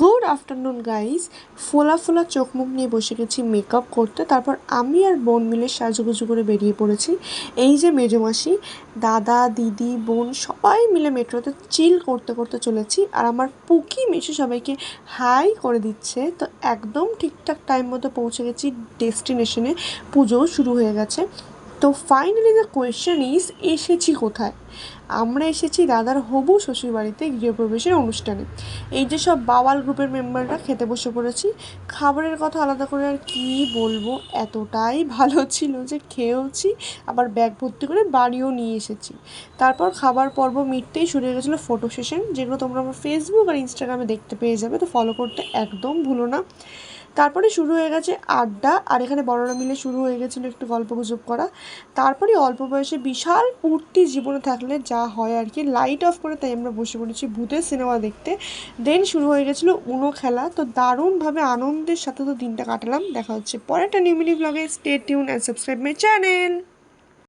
Good afternoon guys ফোলা ফোলা চোখ মুখ নিয়ে বসে গেছি মেকআপ করতে। তারপর আমি আর বোন মিলে সাজুগুজু করে বেরিয়ে পড়েছি। এই যে মেজমাসি দাদা, দিদি, বোন সবাই মিলে মেট্রোতে চিল করতে করতে চলেছি আর আমার পুকি মেশে সবাইকে হাই করে দিচ্ছে। তো একদম ঠিকঠাক টাইম মতো পৌঁছে গেছি ডেস্টিনেশনে পুজোও শুরু হয়ে গেছে। তো ফাইনালি দ্য কোয়েশ্চেন ইজ এসেছি কোথায়? আমরা এসেছি দাদার হবু শ্বশুরবাড়িতে গৃহপ্রবেশের অনুষ্ঠানে। এই যে সব বাওয়াল গ্রুপের মেম্বাররা খেতে বসে পড়েছি, খাবারের কথা আলাদা করে আর কী বলব? এতটাই ভালো ছিল যে খেয়েওছি, আবার ব্যাগ ভর্তি করে বাড়িও নিয়ে এসেছি। তারপর খাবার পর্ব মিটতেই শুরু হয়ে গেছিল ফটো সেশন যেগুলো তোমরা আমার ফেসবুক আর ইনস্টাগ্রামে দেখতে পেয়ে যাবে, তো ফলো করতে একদম ভুলো না। তারপরে শুরু হয়ে গেছে আড্ডা, আর এখানে বড়রা মিলে শুরু হয়ে গেছিল একটু গল্প গুজব করা। তারপরে অল্প বয়সে বিশাল পূর্তি জীবনে থাকলে যা হয় আর কি লাইট অফ করে তাই আমরা বসে পড়েছি ভূতের সিনেমা দেখতে। দেন শুরু হয়ে গেছিল উনো খেলা, তো দারুণভাবে আনন্দের সাথে তো দিনটা কাটালাম। দেখা হচ্ছে পরে একটা নিউ মিনি ব্লগে stay tune and subscribe my channel